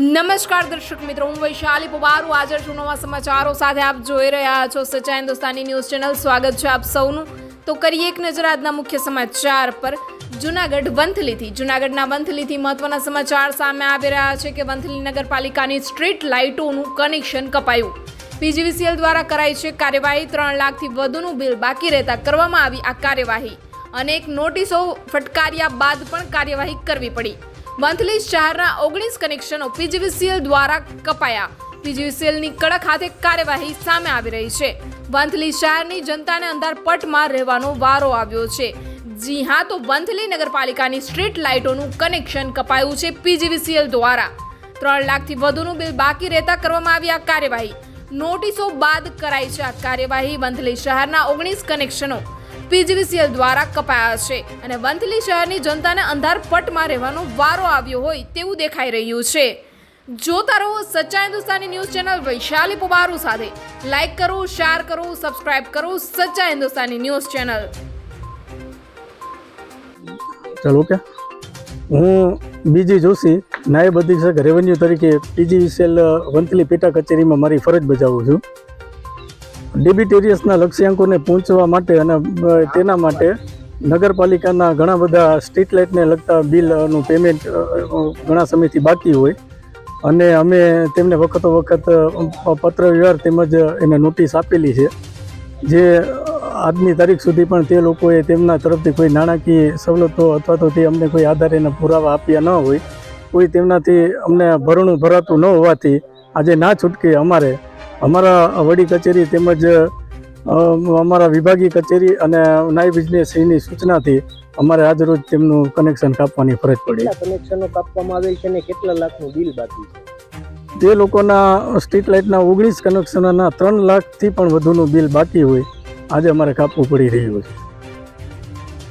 નમસ્કાર દર્શક મિત્રો, હું વૈશાલી પુબારું. આજે છું નવા સમાચારો સાથે આપ જોઈ રહ્યા છો? સચ્ચા હિન્દુસ્તાની ન્યૂઝ ચેનલ સ્વાગત છે આપ સૌનું. તો કરીએ એક નજર આજના મુખ્ય સમાચાર પર. જુનાગઢ વંથલીથી, જુનાગઢના વંથલીથી મહત્વના સમાચાર સામે આવી રહ્યા છે કે વંથલી નગરપાલિકાની સ્ટ્રીટ લાઇટોનું કનેક્શન કપાયું. પીજીવીસીએલ દ્વારા કરાઈ છે કાર્યવાહી. ત્રણ લાખથી વધુનું બિલ બાકી રહેતા કરવામાં આવી આ કાર્યવાહી. અનેક નોટિસો ફટકાર્યા બાદ પણ કાર્યવાહી કરવી પડી. મંથલી શહેરના ઓગણીસ કનેક્શનો પીજીવીસીએલ દ્વારા કપાયા. પીજીવીસીએલની કડક હાથે કાર્યવાહી સામે આવી રહી છે. વંથલી શહેરની જનતાને અંધારપટમાં રહેવાનો વારો આવ્યો છે. જી હા, તો વંથલી નગરપાલિકાની સ્ટ્રીટ લાઇટોનું કનેક્શન કપાયું છે પીજીવીસીએલ દ્વારા. ત્રણ લાખથી વધુનું બિલ બાકી રહેતા કરવામાં આવી આ કાર્યવાહી. નોટિસો બાદ કરાઈ છે આ કાર્યવાહી વંથલી શહેરના ઓગણીસ કનેક્શનો. પીજીવીસીએલ દ્વારા કપાયા છે અને વંથલી શહેરની જનતાને અંધારપટમાં રહેવાનો વારો આવ્યો હોય તેવું દેખાઈ રહ્યું છે. જોતા રહો સચ્ચા હિન્દુસ્તાની ન્યૂઝ ચેનલ વૈશાલી પુબારુ સાથે. લાઇક કરો શેર કરો સબસ્ક્રાઇબ કરો સચ્ચા હિન્દુસ્તાની ન્યૂઝ ચેનલ. ચાલો કે હું બીજી જોશી, નાયબ અધિક્ષક રેવન્યુ તરીકે પીજીવીસીએલ વંથલી પેટા કચેરીમાં મારી ફરજ બજાવું છું. ડેબિટેરિયસના લક્ષ્યાંકોને પહોંચવા માટે અને તેના માટે નગરપાલિકાના ઘણા બધા સ્ટ્રીટ લાઇટને લગતા બિલનું પેમેન્ટ ઘણા સમયથી બાકી હોય. અને અમે તેમને વખતો વખત પત્ર વ્યવહાર તેમજ એને નોટિસ આપેલી છે. જે આજની તારીખ સુધી પણ તે લોકોએ તેમના તરફથી કોઈ નાણાકીય સવલતો અથવા તો તે અમને કોઈ આધારેના પુરાવા આપ્યા ન હોય. કોઈ તેમનાથી અમને ભરણું ભરાતું ન હોવાથી આજે ના છૂટકે અમારે અમારા વડી કચેરી તેમજ અમારા વિભાગીય કચેરી અને નાયબ ઇજનેરશ્રીની સૂચનાથી અમારે આજરોજ તેમનું કનેક્શન કાપવાની ફરજ પડી. કનેક્શનો કાપવામાં આવેલ છે ને કેટલા લાખનું બિલ બાકી છે? તે લોકોના સ્ટ્રીટ લાઇટના ઓગણીસ કનેક્શનના ત્રણ લાખથી પણ વધુનું બિલ બાકી હોય. આજે અમારે કાપવું પડી રહ્યું છે.